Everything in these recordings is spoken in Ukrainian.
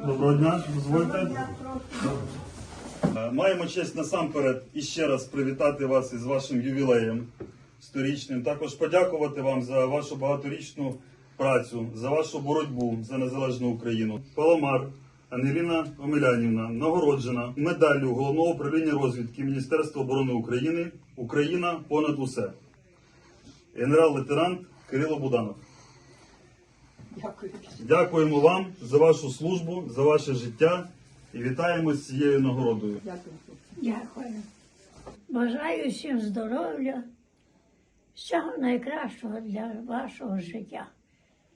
Доброго дня, дозвольте. Е, Маємо честь насамперед іще раз привітати вас із вашим ювілеєм сторічним. Також подякувати вам за вашу багаторічну працю, за вашу боротьбу за незалежну Україну. Паламар Ангеліна Омелянівна нагороджена медаллю головного управління розвідки Міністерства оборони України Україна понад усе. Генерал-лейтенант Кирило Буданов. Дякую. Дякуємо вам за вашу службу, за ваше життя і вітаємо з цією нагородою. Дякую. Дякую. Бажаю всім здоров'я, всього найкращого для вашого життя.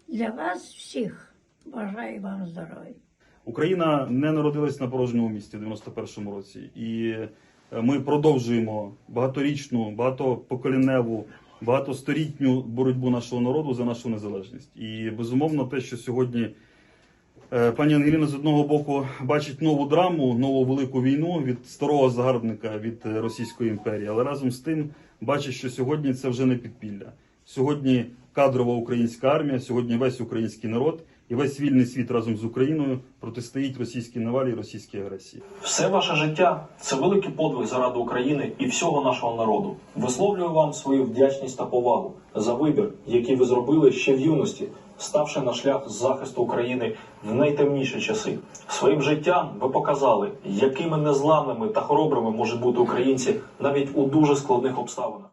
Для вас всіх бажаю вам здоров'я. Україна не народилась на порожньому місці в 91-му році, і е, ми продовжуємо багаторічну, багатопоколінневу, багатосторітню боротьбу нашого народу за нашу незалежність. І безумовно, те, що сьогодні е, пані Ангеліна з одного боку бачить нову драму, нову велику війну від старого загарбника від е, Російської імперії, але разом з тим бачить, що сьогодні це вже не підпілля. Сьогодні кадрова українська армія, сьогодні весь український народ і весь вільний світ разом з Україною протистоїть російській навалі і російській агресії. Все ваше життя це великий подвиг заради України і всього нашого народу. Висловлюю вам свою вдячність та повагу за вибір, який ви зробили ще в юності, ставши на шлях захисту України в найтемніші часи. Своїм життям ви показали, якими незламними та хоробрими можуть бути українці навіть у дуже складних обставинах.